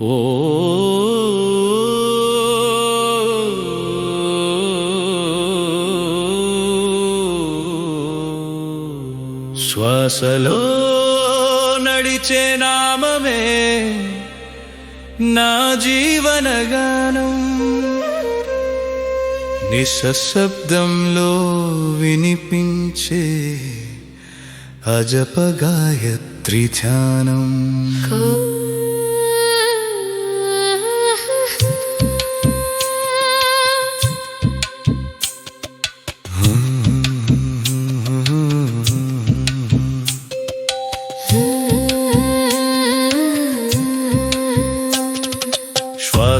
ఓ శ్వాసలో నడిచే నామమే నా జీవనగానం. నిశ్శబ్దంలో వినిపించే అజపగాయత్రి ధ్యానం.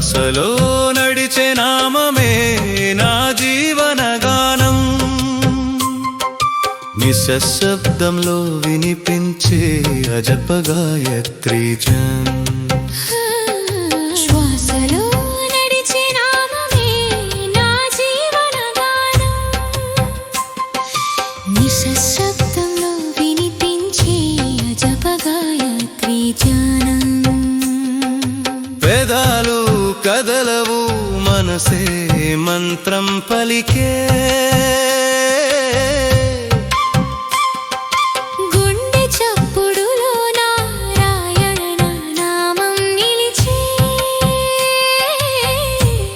శ్వాసలో నడిచే నామమే నా జీవన గానం. నిశ్శబ్దంలో వినిపించే అజప గాయత్రి మనసే మంత్రం పలికే.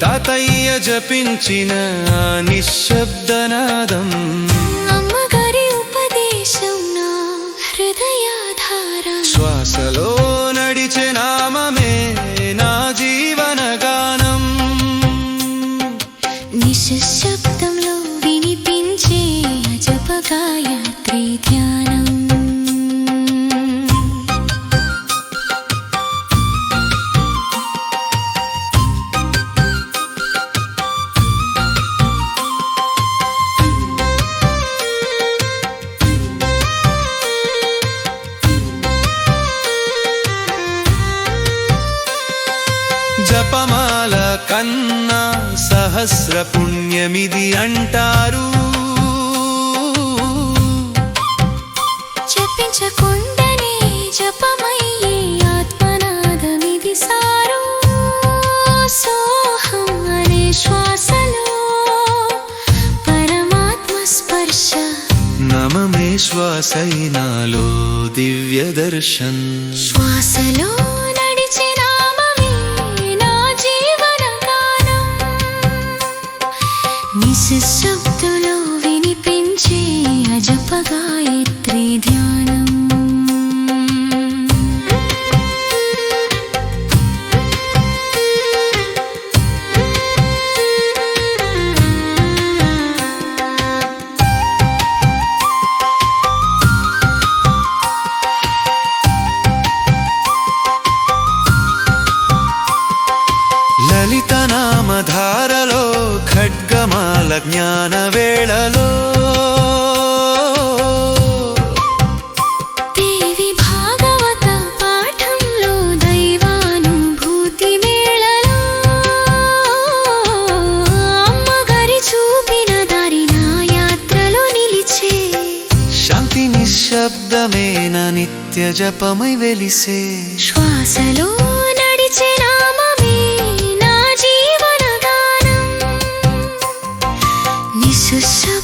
తాతయ్య జపించిన నిశ్శబ్దనాదం. అమ్మగారి ఉపదేశం నా హృదయాధారం. శ్వాసలో నడిచే నిశ్శబ్దంలో వినిపించే అజప గాయత్రి ధ్యానం. జపమాల కన్నా సహస్ర పుణ్యమిది అంటారు. జపించకుండనే జపమయ్యే ఆత్మనాదమిది సారు. సోహం అనే శ్వాసలో పరమాత్మ స్పర్శ. నమమే శ్వాసైనాలో దివ్య దర్శన్ శ్వాసలో నిశ్శబ్దంలో వినిపించే అజప గాయత్రి ధ్యానం. లలిత ఖడ్గమాల జ్ఞాన వేళలో దేవి భాగవత పాఠంలో దైవానుభూతి మేళలో అమ్మగారి చూపిన దారి నా యాత్రలో నిలిచే శాంతి నిశ్శబ్దమేన నిత్య జపమై వెలిసే శ్వాసలో 这山